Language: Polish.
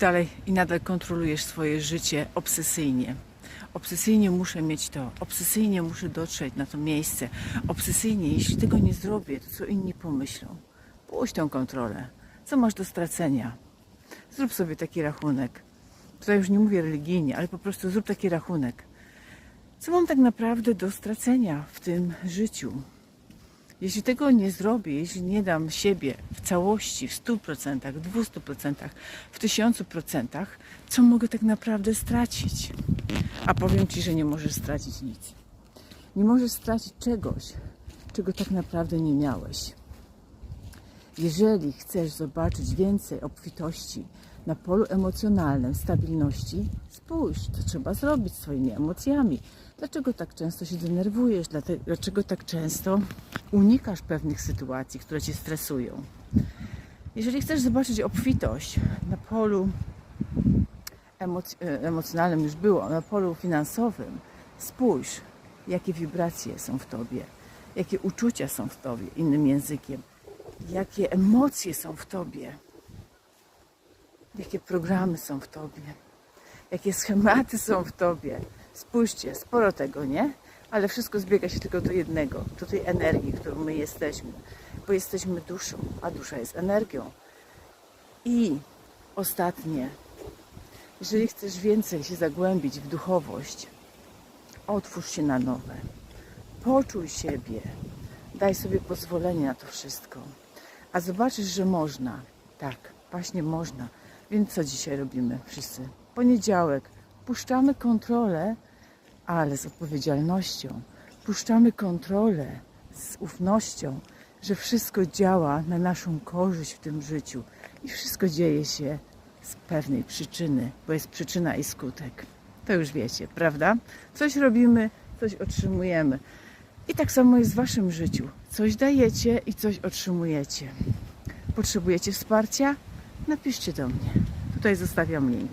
dalej i nadal kontrolujesz swoje życie obsesyjnie. Obsesyjnie muszę mieć to, obsesyjnie muszę dotrzeć na to miejsce. Obsesyjnie, jeśli tego nie zrobię, to co inni pomyślą? Puść tą kontrolę. Co masz do stracenia? Zrób sobie taki rachunek. Tutaj już nie mówię religijnie, ale po prostu zrób taki rachunek. Co mam tak naprawdę do stracenia w tym życiu? Jeśli tego nie zrobię, jeśli nie dam siebie w całości, w 100%, w 200%, w 1000%, co mogę tak naprawdę stracić? A powiem Ci, że nie możesz stracić nic. Nie możesz stracić czegoś, czego tak naprawdę nie miałeś. Jeżeli chcesz zobaczyć więcej obfitości na polu emocjonalnym, stabilności, spójrz, co trzeba zrobić swoimi emocjami. Dlaczego tak często się denerwujesz? Dlaczego tak często unikasz pewnych sytuacji, które cię stresują? Jeżeli chcesz zobaczyć obfitość na polu emoc- e, emocjonalnym, już było, na polu finansowym, spójrz, jakie wibracje są w tobie, jakie uczucia są w tobie, innym językiem jakie emocje są w tobie, jakie programy są w tobie, jakie schematy są w tobie. Spójrzcie, sporo tego, nie? Ale wszystko zbiega się tylko do jednego, do tej energii, którą my jesteśmy, bo jesteśmy duszą, a dusza jest energią. I ostatnie, jeżeli chcesz więcej się zagłębić w duchowość, otwórz się na nowe. Poczuj siebie. Daj sobie pozwolenie na to wszystko. A zobaczysz, że można. Tak, właśnie można. Więc co dzisiaj robimy wszyscy? Poniedziałek. Puszczamy kontrolę, ale z odpowiedzialnością. Puszczamy kontrolę z ufnością, że wszystko działa na naszą korzyść w tym życiu. I wszystko dzieje się z pewnej przyczyny, bo jest przyczyna i skutek. To już wiecie, prawda? Coś robimy, coś otrzymujemy. I tak samo jest w waszym życiu. Coś dajecie i coś otrzymujecie. Potrzebujecie wsparcia? Napiszcie do mnie. Tutaj zostawiam link.